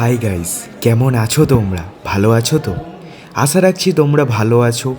Hi guys কেমন আছো তোমরা? ভালো আছো তো? আশা রাখছি তোমরা ভালো আছো।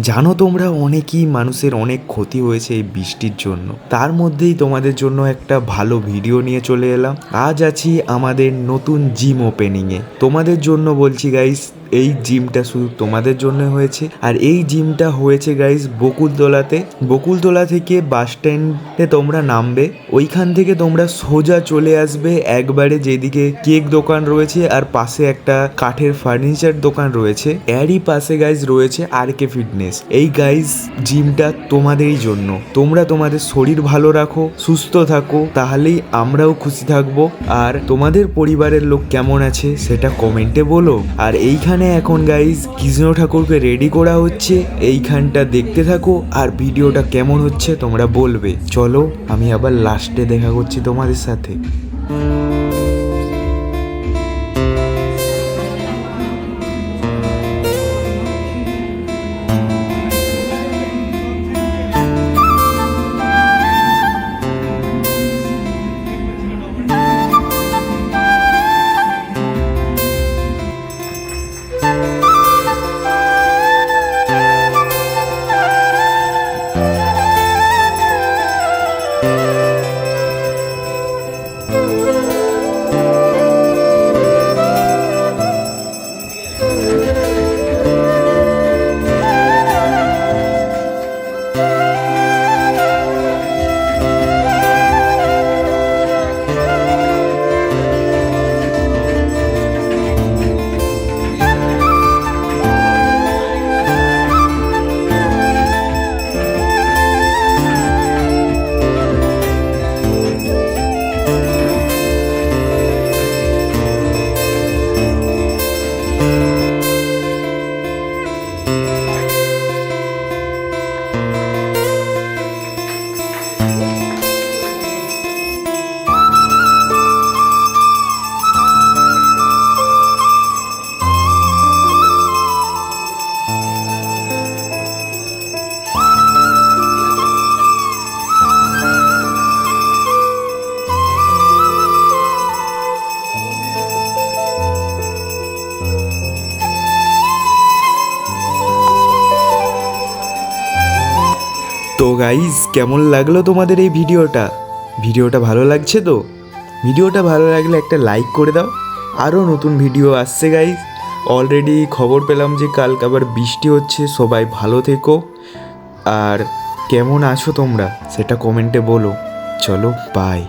জানো তোমরা অনেকই মানুষের অনেক ক্ষতি হয়েছে এই বৃষ্টির জন্য। তার মধ্যেই তোমাদের জন্য একটা ভালো ভিডিও নিয়ে চলে এলাম। আজ আছি আমাদের নতুন জিম ওপেনিংয়ে তোমাদের জন্য বলছি গাইস এই জিমটা শুধু তোমাদের জন্য হয়েছে। আর এই জিমটা হয়েছে গাইস বকুলতলাতে। বকুলতলা থেকে বাস স্ট্যান্ডে তোমরা নামবে। ওইখান থেকে তোমরা সোজা চলে আসবে একবারে যেদিকে কেক দোকান রয়েছে আর পাশে একটা কাঠের ফার্নিচার দোকান রয়েছে। এরই পাশে গাইজ রয়েছে আর কে ফিটনেস এই গাইজ জিমটা তোমাদেরই জন্য। তোমরা তোমাদের শরীর ভালো রাখো, সুস্থ থাকো, তাহলেই আমরাও খুশি থাকব। আর তোমাদের পরিবারের লোক কেমন আছে সেটা কমেন্টে বলো। আর এইখানে এখন গাইজ কৃষ্ণ ঠাকুরকে রেডি করা হচ্ছে। এইখানটা দেখতে থাকো আর ভিডিওটা কেমন হচ্ছে তোমরা বলবে। চলো আমি আবার লাস্টে দেখা করছি তোমাদের সাথে। তো গাইজ কেমন লাগল তোমাদের এই ভিডিওটা? ভিডিওটা ভালো লাগছে তো? ভিডিওটা ভালো লাগলে একটা লাইক করে দাও। আরও নতুন ভিডিও আসছে গাইজ অলরেডি খবর পেলাম যে কাল আবার বৃষ্টি হচ্ছে, সবাই ভালো থেকো। আর কেমন আছো তোমরা, সেটা কমেন্টে বলো। চলো বাই